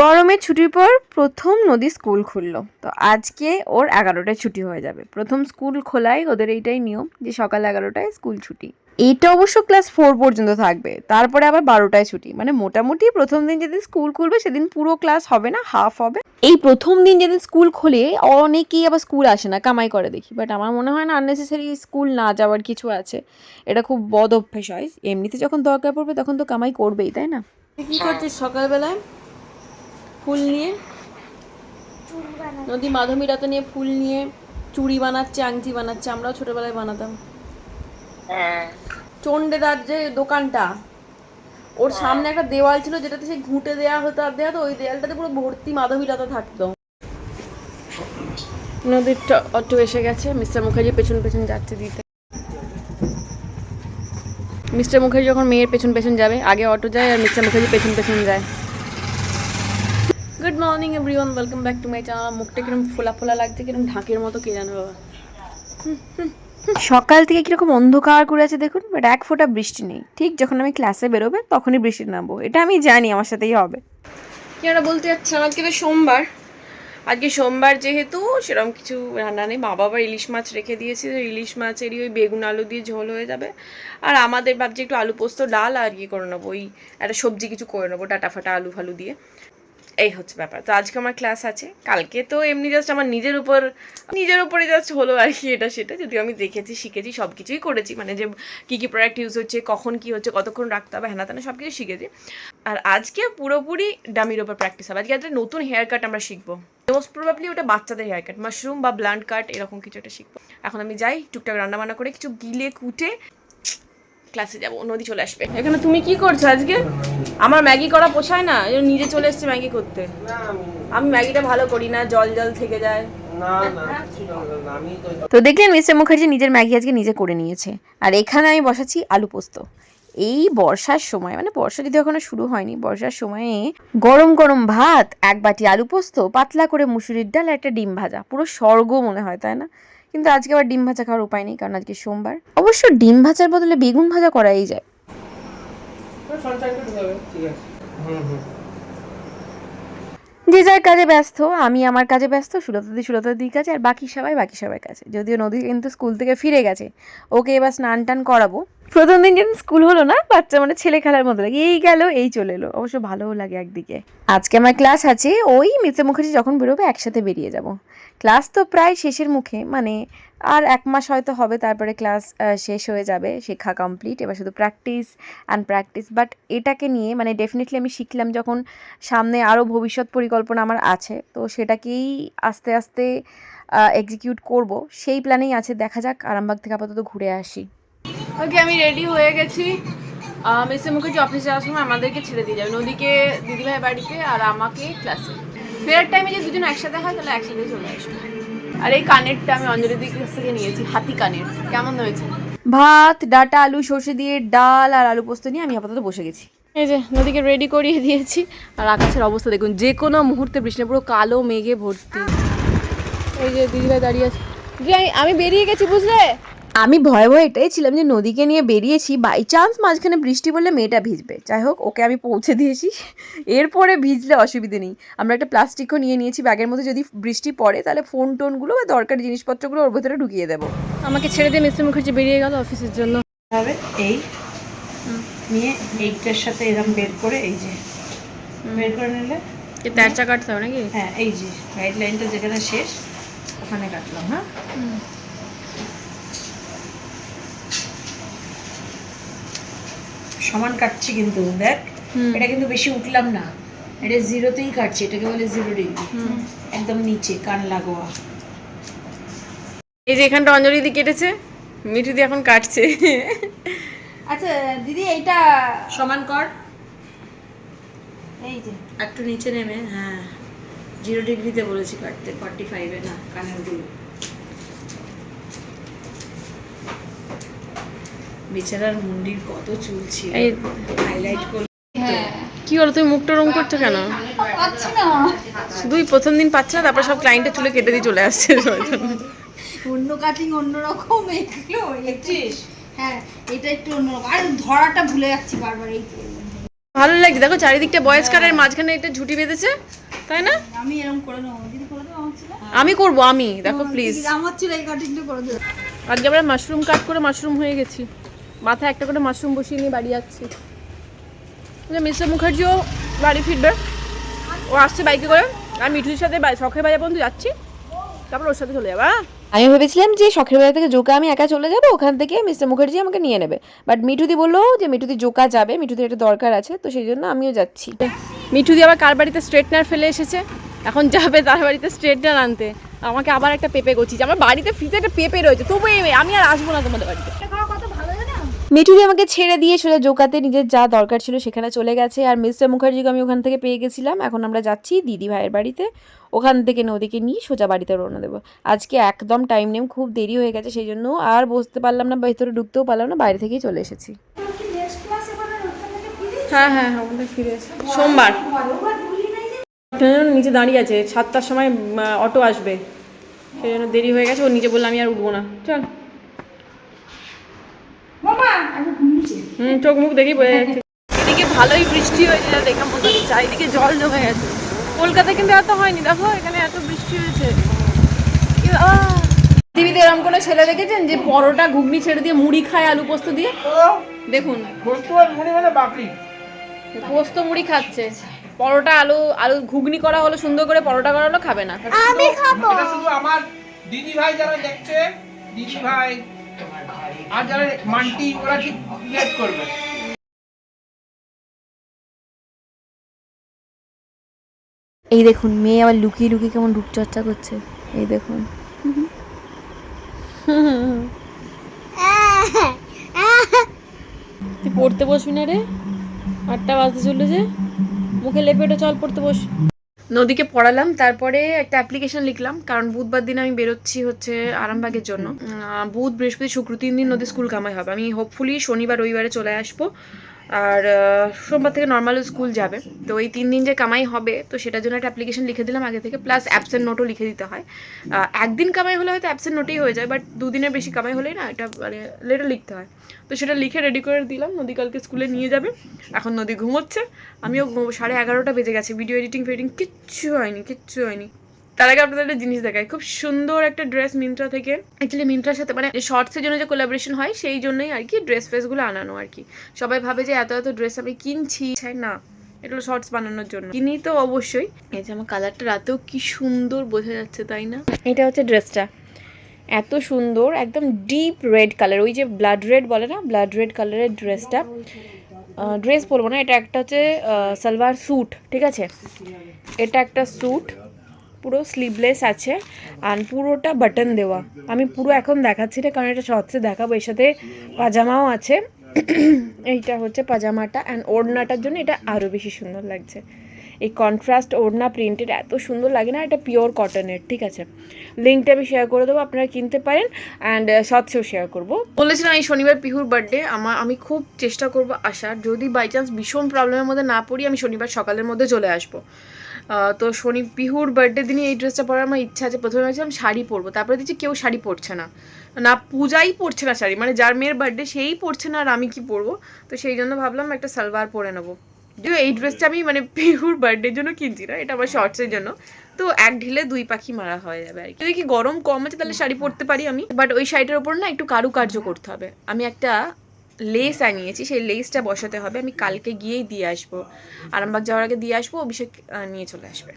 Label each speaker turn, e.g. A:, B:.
A: গরমের ছুটির পর প্রথম নদী স্কুল খুললো। তো আজকে ওর এগারোটায় ছুটি হয়ে যাবে। প্রথম স্কুল খোলাই, ওদের এইটাই নিয়ম যে সকাল এগারোটায় স্কুল ছুটি। এইটা অবশ্য ক্লাস ফোর পর্যন্ত থাকবে। তারপরে আবার বারোটায় ছুটি। মানে মোটামুটি প্রথম দিন যেদিন স্কুল খুলবে, সেদিন পুরো ক্লাস হবে না, হাফ হবে। এই প্রথম দিন যেদিন স্কুল খোলে, অনেকেই আবার স্কুল আসে না, কামাই করে দেখি। বাট আমার মনে হয় না আননেসেসারি স্কুল না যাওয়ার কিছু আছে। এটা খুব বদ অভ্যেস হয়। এমনিতে যখন দরকার পড়বে, তখন তো কামাই করবেই, তাই না? কি করছিস সকালবেলায়? ফুল নিয়ে। নদী মাধবীরা তো নিয়ে ফুল নিয়ে চুড়ি বানাচ্ছে আংটি বানাচ্ছে আমরাও ছোটবেলায় বানাতাম।
B: হ্যাঁ।
A: চন্ডেদার যে দোকানটা ওর সামনে একটা দেওয়াল ছিল যেটাতে সেই ঘুঁটে দেওয়া হতো আর দেওয়া তো ওই দেওয়ালটাতে পুরো ভর্তি মাধবী মাধবীলতা থাকতো। নদীর অটো এসে গেছে মিস্টার মুখার্জি পেছন পেছন যাচ্ছে দিতে। মিস্টার মুখার্জি যখন মেয়ের পেছন পেছন যাবে আগে অটো যায় আর মিস্টার মুখার্জি পেছন পেছন যায়। Morning everyone welcome back to my channel মুখটা কীরকম ফোলা ফোলা লাগছে কীরকম ঢাকের মতো কে জানো বাবা। সকাল থেকে কীরকম অন্ধকার করে আছে দেখুন বাট এক ফোঁটা বৃষ্টি নেই। ঠিক যখন আমি ক্লাসে বেরোবে তখনই বৃষ্টি নামবো। এটা আমি জানি আমার সাথেই হবে। কি ওরা বলতে যাচ্ছিলাম আজকে তো সোমবার। আজকে সোমবার যেহেতু সেরকম কিছু রান্না নেই। মা বাবা ইলিশ মাছ রেখে দিয়েছি তো ইলিশ মাছেরই ওই বেগুন আলু দিয়ে ঝোল হয়ে যাবে। আর আমাদের ভাবছি একটু আলু পোস্ত ডাল আর ইয়ে করে নেব ওই একটা সবজি কিছু করে নেব ডাটা ফাটা আলু ফালু দিয়ে। এই হচ্ছে ব্যাপার। তো আজকে আমার ক্লাস আছে। কালকে তো এমনি জাস্ট আমার নিজের উপর, নিজের উপরে জাস্ট হলো আর কি এটা সেটা। যদিও আমি দেখেছি, শিখেছি সব কিছুই করেছি। মানে যে কী কী প্রোডাক্ট ইউজ হচ্ছে, কখন কি হচ্ছে, কতক্ষণ রাখতে হবে হ্যানা তেনা সব কিছু শিখেছি। আর আজকে পুরোপুরি ডামির ওপর প্র্যাকটিস হবে। আজকে একটা নতুন হেয়ার কাট আমরা শিখব। মোস্ট প্রবাবলি ওটা বাচ্চাদের হেয়ার কাট মাশরুম বা ব্লান্ড কাট এরকম কিছু একটা শিখব। এখন আমি যাই, টুকটাক রান্না বান্না করে কিছু গিলে, কুটে ক্লাসে যাব নদী চলে আসবে। এখানে তুমি কি করছ আজকে? আমার ম্যাগি করা পোষায় না? নিজে চলে এসছে ম্যাগি করতে। আমি ম্যাগিটা ভালো করি না জল জল থেকে যায়।
B: তো
A: দেখলেন মিস্টার মুখার্জি নিজের ম্যাগি আজকে নিজে করে নিয়েছে। আর এখানে আমি বসাচ্ছি আলু পোস্ত। এই বর্ষার সময় মানে বর্ষা যদি এখনও শুরু হয়নি বর্ষার সময়ে গরম গরম ভাত এক বাটি আলু পোস্ত পাতলা করে মুসুরির ডাল একটা ডিম ভাজা। পুরো স্বর্গ মনে হয় তাই না? কিন্তু আজকে আবার ডিম ভাজা খাওয়ার উপায় নেই কারণ আজকে সোমবার। অবশ্য ডিম ভাজার বদলে বেগুন ভাজা করাই যায়।
B: ঠিক আছে। হুম হুম।
A: যে যার কাজে ব্যস্ত, আমি আমার কাজে ব্যস্ত সুলতাদি সুলতাদির কাছে, আর বাকি সবাই বাকি সবাই কাছে। যদিও নদী কিন্তু স্কুল থেকে ফিরে গেছে। ওকে এবার স্নান টান করাবো। প্রথম দিন যেন স্কুল হলো না, বাচ্চা মানে ছেলে খেলার মতো লাগে। এই গেল, এই চলে এলো। অবশ্য ভালোও লাগে একদিকে। আজকে আমার ক্লাস আছে, ওই মিত্র মুখার্জি যখন বেরোবে, একসাথে বেরিয়ে যাব। ক্লাস তো প্রায় শেষের মুখে মানে আর এক মাস হয়তো হবে, তারপরে ক্লাস শেষ হয়ে যাবে, শিক্ষা কমপ্লিট এবার শুধু প্র্যাকটিস অ্যান্ড প্র্যাকটিস বাট এটাকে নিয়ে মানে ডেফিনেটলি আমি শিখলাম যখন সামনে আরও ভবিষ্যৎ পরিকল্পনা আমার আছে, তো সেটাকেই আস্তে আস্তে এক্সিকিউট করব। সেই প্ল্যানেই আছে, দেখা যাক, আরামবাগ থেকে আপাতত ঘুরে আসি। ওকে আমি রেডি হয়ে গেছি। মিস্টার মুখার্জি অফিসে যাওয়ার সময় আমাদেরকে ছেড়ে দিয়ে যাবে, নদীকে দিদিভাই বাড়িতে আর আমাকে ক্লাসে ফেরার টাইমে যে দুজন একসাথে হয়, তাহলে একসাথে চলে আসবে। আর এই কানেরটা আমি অঞ্জলি দিদির কাছ থেকে নিয়েছি হাতি কানের। কেমন হয়েছে? ভাত ডাটা আলু সর্ষে দিয়ে ডাল আর আলু পোস্ত নিয়ে আমি আপাতত বসে গেছি। এই যে নদীকে রেডি করিয়ে দিয়েছি। আর আকাশের অবস্থা দেখুন যে কোনো মুহূর্তে বৃষ্টি পুরো কালো মেঘে ভর্তি। এই যে দিদিভাই দাঁড়িয়ে আছে। আমি বেরিয়ে গেছি বুঝলে? আমি ভয়ে ভয়ে এটাই ছিলাম যে নদীকে নিয়ে বেরিয়েছি বাই চান্স মাঝখানে বৃষ্টি বললে মেয়েটা ভিজবে। যাই হোক ওকে আমি পৌঁছে দিয়েছি। এরপরে ভিজলে অসুবিধে নেই। আমরা একটা প্লাস্টিকও নিয়ে নিয়েছি ব্যাগের মধ্যে যদি বৃষ্টি পড়ে তাহলে ফোন টোনগুলো বা দরকারি জিনিসপত্রগুলো ওর ভেতরে ঢুকিয়ে দেবো। আমাকে ছেড়ে দিয়ে মিস্টার মুখার্জি বেরিয়ে গেল অফিসের জন্য।
C: হবে এই নিয়ে এইটার সাথে এরকম বের করে এই যে বের করে নিলে?
A: তেরচা কাটতে হবে নাকি?
C: হ্যাঁ এই যে গাইডলাইনটা যেখানে শেষ ওখানে কাটলাম হ্যাঁ? সমান কাটছি কিন্তু দেখ। এটা কিন্তু বেশি উঠলাম না। এটা জিরোতেই কাটছি এটাকে বলে জিরো ডিগ্রি। একদম নিচে কান লাগোয়া।
A: এই যে এখানটা অঞ্জলি দি কেটেছে মিঠু দি এখন কাটছে।
C: আচ্ছা দিদি এইটা সমান কর। এই যে। একটু নিচে নেমে হ্যাঁ। জিরো ডিগ্রিতে বলেছি কাটতে ফর্টি ফাইভে না কানেরগুলো। বেচারার মুন্ডির কত চুল ছিল? হাইলাইট করলে
A: কি হলো তুমি মুখটা রং করছ কেন? শুধুই প্রথম দিন পাচ্ছে না তারপর সব ক্লায়েন্টের চুলে কেটে দিয়ে চলে আসছে।
D: অন্য কাটিং অন্যরকম এগুলো
C: দেখছিস?
D: হ্যাঁ এটা একটু অন্যরকম আর ধরাটা ভুলে যাচ্ছি বারবার এই
A: ভালো লাগছে। দেখো চারিদিকটা বয়েস কারের মাঝখানে একটা ঝুটি বেঁধেছে তাই না?
D: আমি এরকম করে নেব। দিদি করে দেবো
A: আমি করব আমি। দেখো প্লিজ
D: আমার ছিল এই কাটিংটা করে দেবো।
A: আজকে আমরা মাশরুম কাট করে মাশরুম হয়ে গেছি। মাথায় একটা করে মাশরুম বসিয়ে নিয়ে বাড়ি যাচ্ছি। মিস্টার মুখার্জিও বাড়ি ফিরবে। ও আসছে বাইকে করে। আর মিঠুর সাথে শখের বাজার পর্যন্ত যাচ্ছি। তারপর ওর সাথে চলে যাব হ্যাঁ? আমি ভেবেছিলাম যে শখের বাজার থেকে জোকা আমি একা চলে যাব ওখান থেকে মিস্টার মুখার্জি আমাকে নিয়ে নেবে। বাট মিঠুদি বলল যে মিঠুদি জোকা যাবে মিঠুদির একটা দরকার আছে তো সেই জন্য আমিও যাচ্ছি। মিঠুদি আবার কার বাড়িতে স্ট্রেটনার ফেলে এসেছে? এখন যাবে তার বাড়িতে স্ট্রেটনার আনতে। আমাকে আবার একটা পেঁপে গছিয়েছে আমার বাড়িতে ফ্রিজে একটা পেঁপে রয়েছে তবু আমি আর আসব না তোমাদের বাড়িতে। মিঠুরি আমাকে ছেড়ে দিয়ে সোজা জোকাতে নিজের যা দরকার ছিল সেখানে চলে গেছে। আর মিস্টার মুখার্জিকে আমি ওখান থেকে পেয়ে গেছিলাম। এখন আমরা যাচ্ছি দিদি ভাইয়ের বাড়িতে। ওখান থেকে নদীকে নিয়ে সোজা বাড়িতে রওনা দেবো। আজকে একদম টাইম নেম খুব দেরি হয়ে গেছে, সেই জন্য আর বসতে পারলাম না, ভেতরে ঢুকতেও পারলাম না, বাইরে থেকেই চলে এসেছি। হ্যাঁ হ্যাঁ আমাদের ফিরে এসে। সোমবার। নিচে দাঁড়িয়ে আছে, সাতটার সময় অটো আসবে। সেই জন্য দেরি হয়ে গেছে, ও নিচে বলল আমি আর উঠবো না। চল। হুম চোখ মুখ দেখি বোঝা যাচ্ছে। এদিকে ভালোই বৃষ্টি হয়েছে যা দেখে মনে হচ্ছে চারিদিকে জল জমে গেছে। কলকাতায় কিন্তু এত হয়নি। দেখো এখানে এত বৃষ্টি হয়েছে। টিভিতে এরকম কোনো ছেলে দেখেছেন যে পরোটা ঘুগনি ছেড়ে দিয়ে মুড়ি খায় আলু পোস্ত দিয়ে? দেখুন।
B: মুড়ি মানে
A: পোস্ত মুড়ি খাচ্ছে। পরোটা আলু আলু ঘুগনি করা হলো সুন্দর করে পরোটা করা হলো খাবে না।
B: আমি খাব। এটা শুধু আমার দিদি ভাই যারা দেখছে দিদি ভাই আর যারা মান্টি ওরা ঠিক করবে।
A: এই দেখুন মেয়ে আবার লুকিয়ে লুকিয়ে কেমন রূপচর্চা করছে। এই দেখুন। তুই পড়তে বসবি না রে? আটটা বাজতে চলল যে মুখে লেপে ওটা চল পড়তে বস। নদীকে পড়ালাম তারপরে একটা অ্যাপ্লিকেশন লিখলাম কারণ বুধবার দিন আমি বেরোচ্ছি হচ্ছে আরামবাগের জন্য। বুধ বৃহস্পতি শুক্র তিন দিন নদী স্কুল কামাই হবে। আমি হোপফুলি শনিবার রবিবারে চলে আসব। আর সোমবার থেকে নর্মাল স্কুল যাবে। তো এই তিন দিন যে কামাই হবে, তো সেটার জন্য একটা অ্যাপ্লিকেশন লিখে দিলাম আগে থেকে প্লাস অ্যাবসেন্ট নোটও লিখে দিতে হয়। একদিন কামাই হলে হয়তো অ্যাবসেন্ট নোটেই হয়ে যায় বাট দুদিনের বেশি কামাই হলেই না, এটা মানে লেটার লিখতে হয়। তো সেটা লিখে রেডি করে দিলাম, নদী কালকে স্কুলে নিয়ে যাবে। এখন নদী ঘুমোচ্ছে, আমিও সাড়ে এগারোটা বেজে গেছে ভিডিও এডিটিং ফেডিটিং কিচ্ছু হয়নি কিচ্ছু হয়নি। তার আগে আপনাদের একটা জিনিস দেখায় খুব সুন্দর একটা ড্রেস মিন্ত্রা থেকে। অ্যাকচুয়ালি মিন্ত্রার সাথে মানে শর্টসের জন্য যে কোলাবোরেশন হয় সেই জন্যই আর কি ড্রেস ফ্রেসগুলো আনানো আর কি। সবাই ভাবে যে এত এত ড্রেস আমি কিনছি। না এগুলো শর্টস বানানোর জন্য। কিনি তো অবশ্যই। এই যে আমার কালারটা রাতেও কি সুন্দর বোঝা যাচ্ছে তাই না? এটা হচ্ছে ড্রেসটা এত সুন্দর একদম ডিপ রেড কালার ওই যে ব্লাড রেড বলে না? ব্লাড রেড কালারের ড্রেসটা ড্রেস পরবো না। এটা একটা হচ্ছে আহ, সালোয়ার স্যুট ঠিক আছে? এটা একটা স্যুট পুরো স্লিভলেস আছে আর পুরোটা বাটন দেওয়া। আমি পুরো এখন দেখাচ্ছি না, কারণ এটা শর্টসে দেখাবো। এর সাথে পাজামাও আছে। এইটা হচ্ছে পাজামাটা অ্যান্ড ওড়নাটার জন্য এটা আরও বেশি সুন্দর লাগছে। এই কন্ট্রাস্ট ওড়না প্রিন্টেড এত সুন্দর লাগে না, এটা পিওর কটনের ঠিক আছে? লিঙ্কটা আমি শেয়ার করে দেবো, আপনারা কিনতে পারেন অ্যান্ড শর্টসেও শেয়ার করব। বলেছিলাম এই শনিবার পিহুর বার্থডে আমার আমি খুব চেষ্টা করব আসার। যদি বাই চান্স ভীষণ প্রবলেমের মধ্যে না পড়ি, আমি শনিবার সকালের মধ্যে চলে আসব। তো শনি পিহুর বার্থডে দিনে এই ড্রেসটা পরার আমার ইচ্ছা আছে। প্রথমে ভেবেছিলাম শাড়ি পরবো, তারপরে দেখছি কেউ শাড়ি পরছে না। না, পূজাই পরছে না শাড়ি মানে যার মেয়ের বার্থডে সেই পরছে না আর আমি কি পরবো? তো সেই জন্য ভাবলাম একটা সালোয়ার পরে নেব। যদিও এই ড্রেসটা আমি মানে পিহুর বার্থডের জন্য কিনছি না, এটা আমার শর্টসের জন্য। তো এক ঢিলে দুই পাখি মারা হয়ে যাবে আর কি। যদি গরম কম আছে তাহলে শাড়ি পরতে পারি আমি। বাট ওই শাড়িটার ওপর না একটু কারুকার্য করতে হবে। আমি একটা লেস আনিয়েছি, সেই লেসটা বসাতে হবে। আমি কালকে গিয়েই দিয়ে আসব। আরামবাগ যাওয়ার আগে দিয়ে আসব, অভিষেক নিয়ে চলে আসবে।